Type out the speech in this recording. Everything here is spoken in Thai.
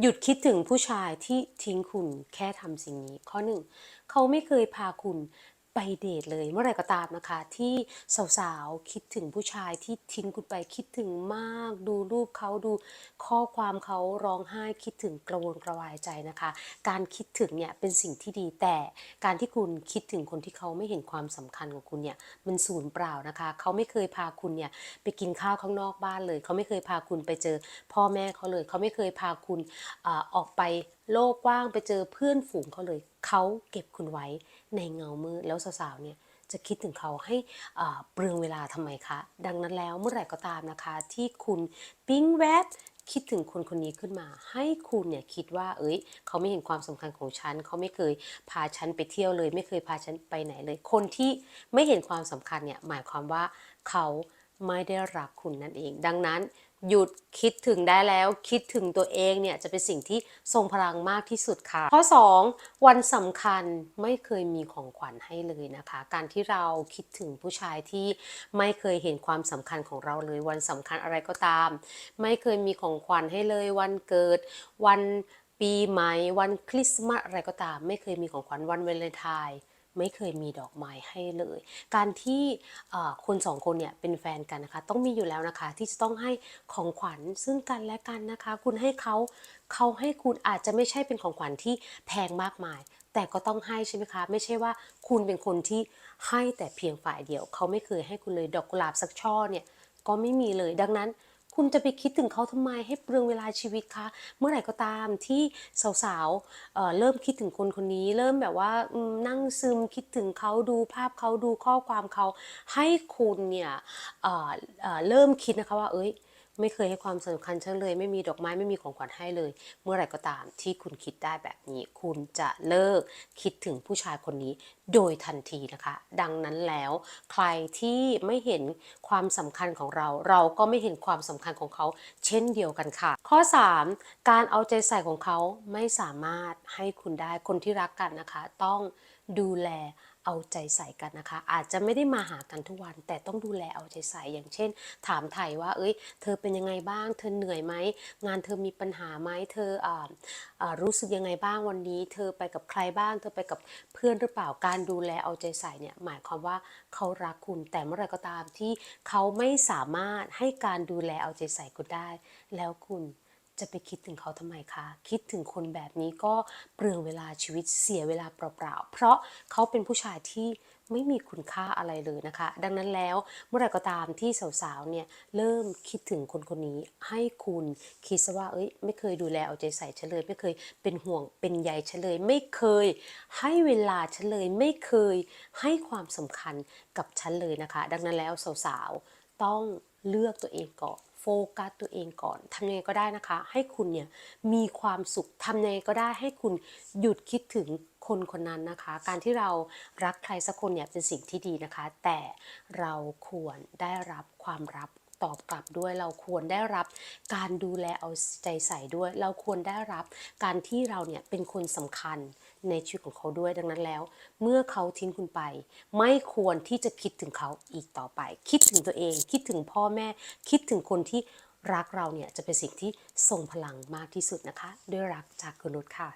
หยุดคิดถึงผู้ชายที่ทิ้งคุณแค่ทำสิ่งนี้ ข้อหนึ่งเขาไม่เคยพาคุณ ไปเดทเลยเมื่อไหร่ก็ตามนะคะ ที่สาวๆคิดถึงผู้ชายที่ทิ้งคุณไปคิดถึงมาก ดูรูปเขาดูข้อความเขาร้องไห้คิดถึงกระวนกระวายใจนะคะ การคิดถึงเนี่ยเป็นสิ่งที่ดีแต่การที่คุณคิดถึงคนที่เขาไม่เห็นความสำคัญของคุณเนี่ยมันสูญเปล่านะคะ เขาไม่เคยพาคุณเนี่ยไปกินข้าวข้างนอกบ้านเลย เขาไม่เคยพาคุณไปเจอพ่อแม่เขาเลย เขาไม่เคยพาคุณอาออกไปโลกกว้างไปเจอเพื่อนฝูงเขาเลย เขาเก็บคุณไว้ ในเงามืดแล้วสาวๆเนี่ยจะคิดถึงเขาให้เปลืองเวลาทำไมคะ ดังนั้นแล้วเมื่อไหร่ก็ตามนะคะ ที่คุณปิ๊งแวบคิดถึงคนคนนี้ขึ้นมา ให้คุณเนี่ยคิดว่า เอ้ย เขาไม่เห็นความสำคัญของฉัน เขาไม่เคยพาฉันไปเที่ยวเลย ไม่เคยพาฉันไปไหนเลย คนที่ไม่เห็นความสำคัญเนี่ยหมายความว่าเขา ไม่ได้รักคุณนั่นเอง ดังนั้นหยุดคิดถึงได้แล้วคิดถึงตัวเองเนี่ยจะเป็นสิ่งที่ทรงพลังมากที่สุดค่ะ ข้อ 2 วันสำคัญไม่เคยมีของขวัญให้เลยนะคะ การที่เราคิดถึงผู้ชายที่ไม่เคยเห็นความสำคัญของเราเลยวันสำคัญอะไรก็ตาม ไม่เคยมีของขวัญให้เลยวันเกิด วันปีใหม่วันคริสต์มาสอะไรก็ตาม ไม่เคยมีของขวัญวันวาเลนไทน์ ไม่เคยมีดอกไม้ให้เลย การที่คนสองคนเนี่ยเป็นแฟนกันนะคะ ต้องมีอยู่แล้วนะคะที่จะต้องให้ของขวัญซึ่งกันและกันนะคะ คุณให้เขาเขาให้คุณอาจจะไม่ใช่เป็นของขวัญที่แพงมากมาย แต่ก็ต้องให้ใช่ไหมคะ ไม่ใช่ว่าคุณเป็นคนที่ให้แต่เพียงฝ่ายเดียว เขาไม่เคยให้คุณเลยดอกกุหลาบสักช่อเนี่ยก็ไม่มีเลยดังนั้น คุณจะไปคิดถึงเขาทำไมให้เปลืองเวลาชีวิตคะ เมื่อไหร่ก็ตามที่สาวๆเเริ่มคิดถึงคนคนนี้ เริ่มแบบว่านั่งซึมคิดถึงเขาดูภาพเขาดูข้อความเขาให้คุณเนี่ยเเเริ่มคิดนะคะว่าเอ้ย ไม่เคยให้ความสำคัญฉันเลย ไม่มีดอกไม้ไม่มีของขวัญให้เลย เมื่อไหร่ก็ตามที่คุณคิดได้แบบนี้ คุณจะเลิกคิดถึงผู้ชายคนนี้ โดยทันทีนะคะ ดังนั้นแล้วใครที่ไม่เห็นความสำคัญของเรา เราก็ไม่เห็นความสำคัญของเขา เช่นเดียวกันค่ะ ข้อ 3 การเอาใจใส่ของเขาไม่สามารถให้คุณได้คนที่รักกันนะคะ ต้องดูแล เอาใจใส่กันนะคะ อาจจะไม่ได้มาหากันทุกวัน แต่ต้องดูแลเอาใจใส่อย่างเช่น ถามไถ่ว่า เอ้ย เธอเป็นยังไงบ้าง เธอเหนื่อยไหมงานเธอมีปัญหาไหมเธอออรู้สึกยังไงบ้างวันนี้ เธอไปกับใครบ้าง เธอไปกับเพื่อนหรือเปล่าการดูแลเอาใจใส่เนี่ยหมายความว่าเขารักคุณแต่เมื่อไรก็ตามที่เขาไม่สามารถให้การดูแลเอาใจใส่คุณได้ แล้วคุณ จะไปคิดถึงเขาทำไมคะ คิดถึงคนแบบนี้ก็เปลืองเวลาชีวิตเสียเวลาเปล่าๆ เพราะเขาเป็นผู้ชายที่ไม่มีคุณค่าอะไรเลยนะคะ ดังนั้นแล้วเมื่อไหร่ก็ตามที่สาวๆเนี่ยเริ่มคิดถึงคนคนนี้ให้คุณคิดซะว่าเอ้ยไม่เคยดูแลเอาใจใส่ฉันเลยไม่เคยเป็นห่วงเป็นใยฉันเลย ไม่เคยให้เวลาฉันเลย ไม่เคยให้ความสำคัญกับฉันเลยนะคะ ดังนั้นแล้วสาวๆ ต้องเลือกตัวเองก่อนโฟกัสตัวเองก่อนทำยังไงก็ได้นะคะ ให้คุณเนี่ยมีความสุขทำยังไงก็ได้ให้คุณหยุดคิดถึงคนคนนั้นนะคะ การที่เรารักใครสักคนเนี่ยเป็นสิ่งที่ดีนะคะ แต่เราควรได้รับความรับ ตอบกลับด้วย เราควรได้รับการดูแลเอาใจใส่ด้วย เราควรได้รับการที่เราเนี่ยเป็นคนสำคัญในชีวิตของเขาด้วยดังนั้นแล้ว เมื่อเขาทิ้งคุณไป ไม่ควรที่จะคิดถึงเขาอีกต่อไป คิดถึงตัวเอง คิดถึงพ่อแม่ คิดถึงคนที่รักเราเนี่ยจะเป็นสิ่งที่ทรงพลังมากที่สุดนะคะ ด้วยรักจากคุณนุชค่ะ